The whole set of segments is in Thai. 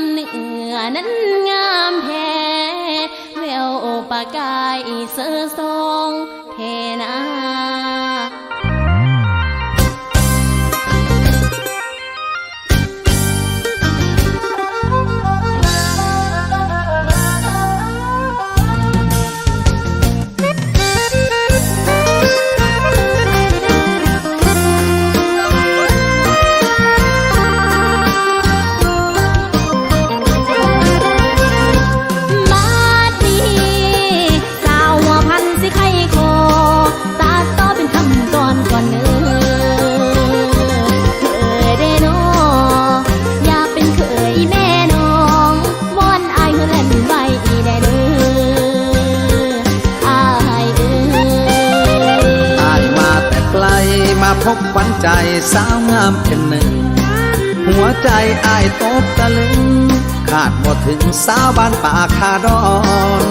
ำเนื้อนั้นงามแท้แววปากายเสือทรงเทนา ใจสาวงามเป็นหนึ่ง หัวใจอายตกตะลึง ขาดหมดถึงสาวบ้านป่าคาดอน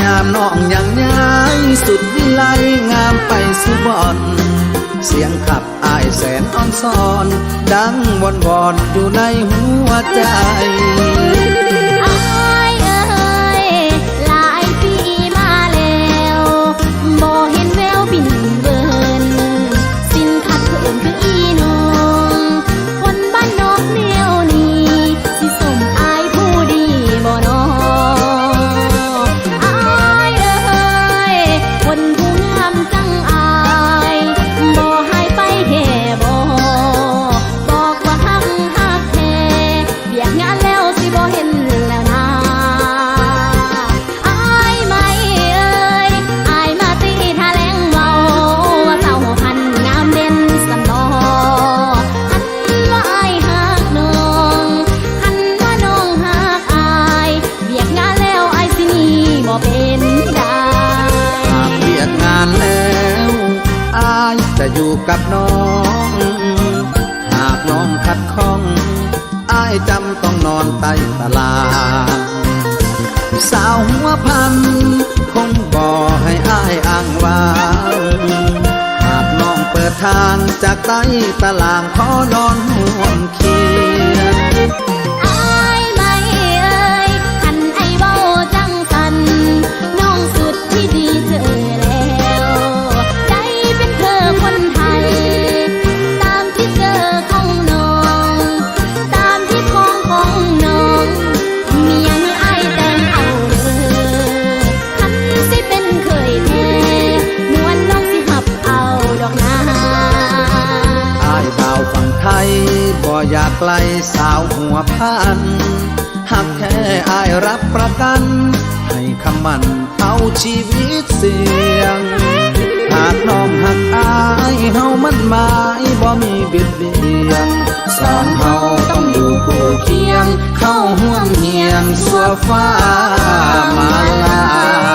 ยามน้องยังย้ายสุดวิไลงามไปสุบอน เสียงขับอายแสนอ่อนซอน ดังวอนวอนอยู่ในหัวใจ ใต้ตลาดสาวหัวพัน คงบ่ให้อ้ายอ้างว่างหากน้องเปิดทางจากใต้ตลางขอนอนห่วงเคียง ไกลสาวหัวพันหากแค่อายรับประกัน ให้คำมันเอาชีวิตเสี่ยง หากน้องหักอายเฮามันหมายบ่มีบิดเบียงสองเฮาต้องอยู่คู่เคียง เข้าห่วมเฮียงสัวฟ้ามาลา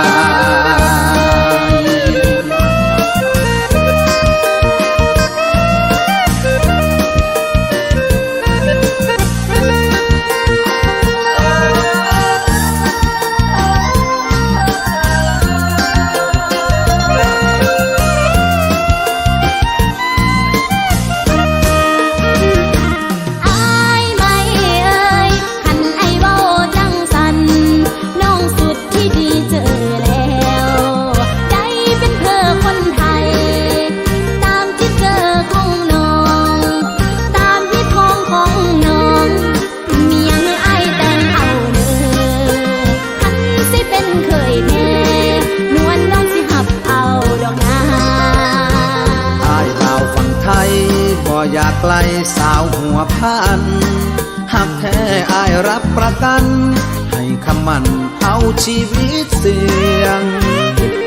ลสาวหัวพันหักแท้อายรับประกัน ให้คำมันเอาชีวิตเสี่ยง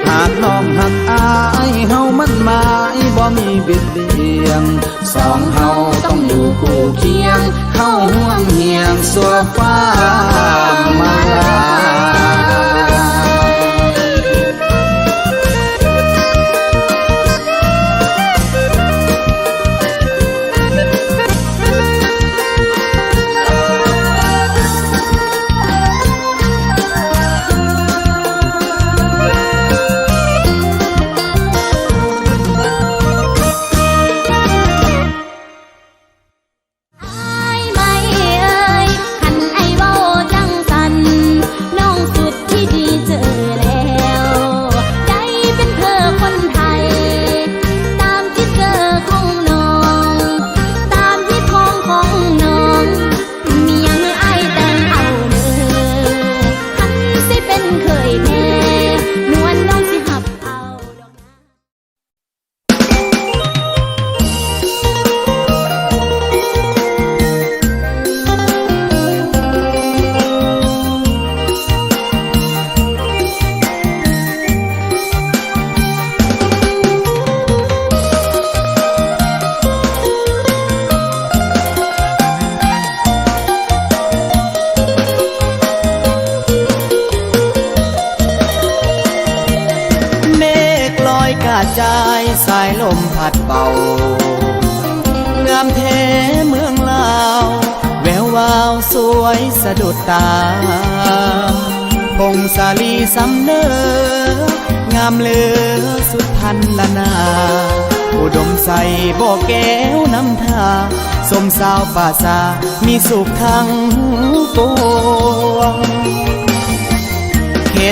หากน้องหักอายเฮามันหมายบ่มีบิดเบียง สองเฮาต้องอยู่คู่เคียง เข้าห่วงเหียงสัวฟ้า ลอยกาจสายลมพัดเบางามแท้เมืองลาวแวววาวสวยสะดุดตาพงสาลีสำเนองามเหลือสุดพันละนาอุดมใสบ่อแก้วน้ำทาสมสาวป่าซามีสุขทั้งปวง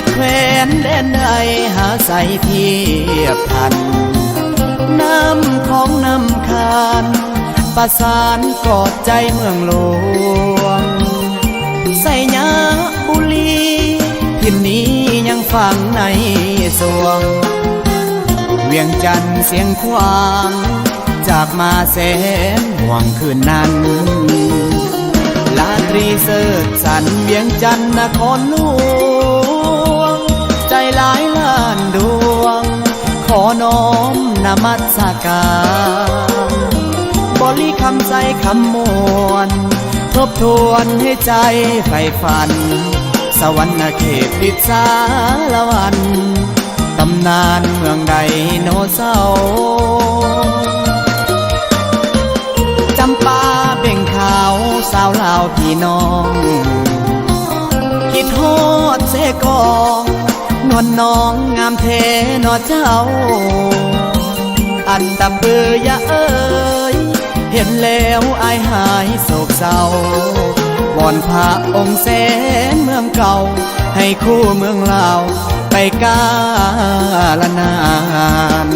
ตแควนแดนใดหาใสเทียบทัน น้ำของน้ำคานประสานกอดใจเมืองหลวง ใส่ยาบุรีทินนี้ยังฟังในสวง เวียงจันเสียงควางจากมาแสนห่วงคืนนั้นลาตรีเสิร์ชสันเวียงจันนครหลวง หลายล้านดวง ขอน้อมนมัสการบริคำใจคำมวลทบทวนให้ใจใฝ่ฝัน สวรรค์เขตปิดสาละวันตำนานเมืองใดโนเศร้าจำปาเบ่งขาวสาวลาวพี่น้อง คิดฮอดเสกอง นวลน้องงามเทนอเจ้า อันดับเบือยะเอ้ยเห็นแล้วอายหายโศกเศร้าบอนพระองค์แสนเมืองเก่า ให้คู่เมืองลาวไปกาลนาน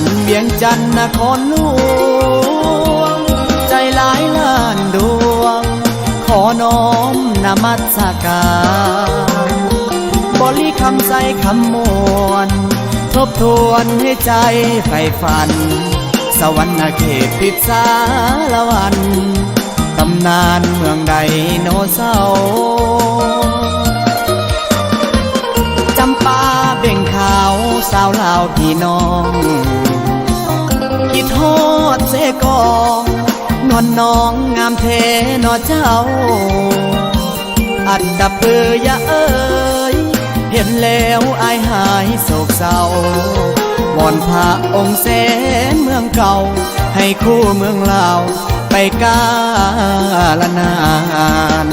นเวียงจันนครหลวง ใจหลายล้านดวง ขอน้อมนมัสการบริคำใจคำมวลทบทวนให้ใจใฝ่ฝัน สวรรค์เขตปิดสาละวันตำนานเมืองใดโนเศร้าจำปาเบ่งขาว สาวลาวพี่น้องคิดฮอดเสกองนวลน้องงามเทนอเจ้า อันดับเบือยะเอ้ยเห็นแล้วอายหายโศกเศร้าวอนพระองค์แสนเมืองเก่า ให้คู่เมืองลาวไปกาลนาน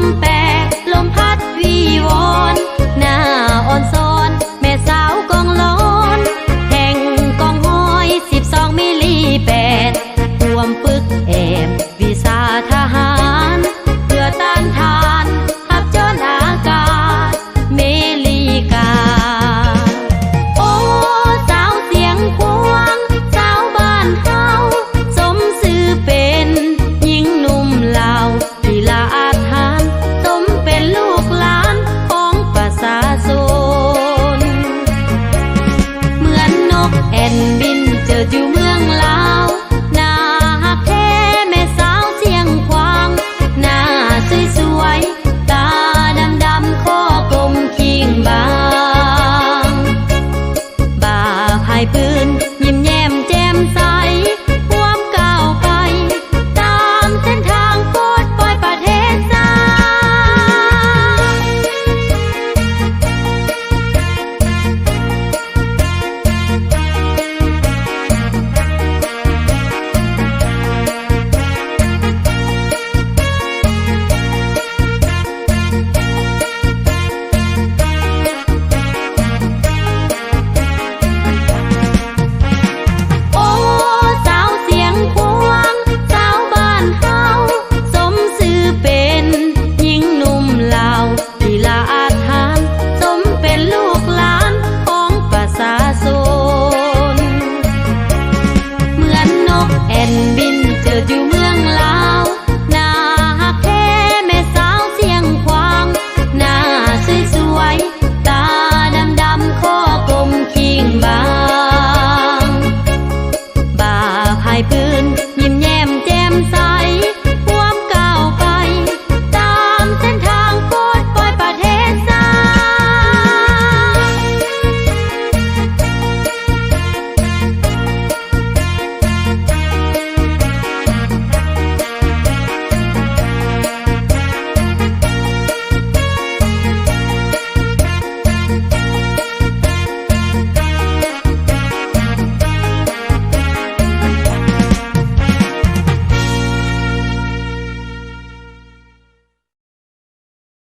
romper. I built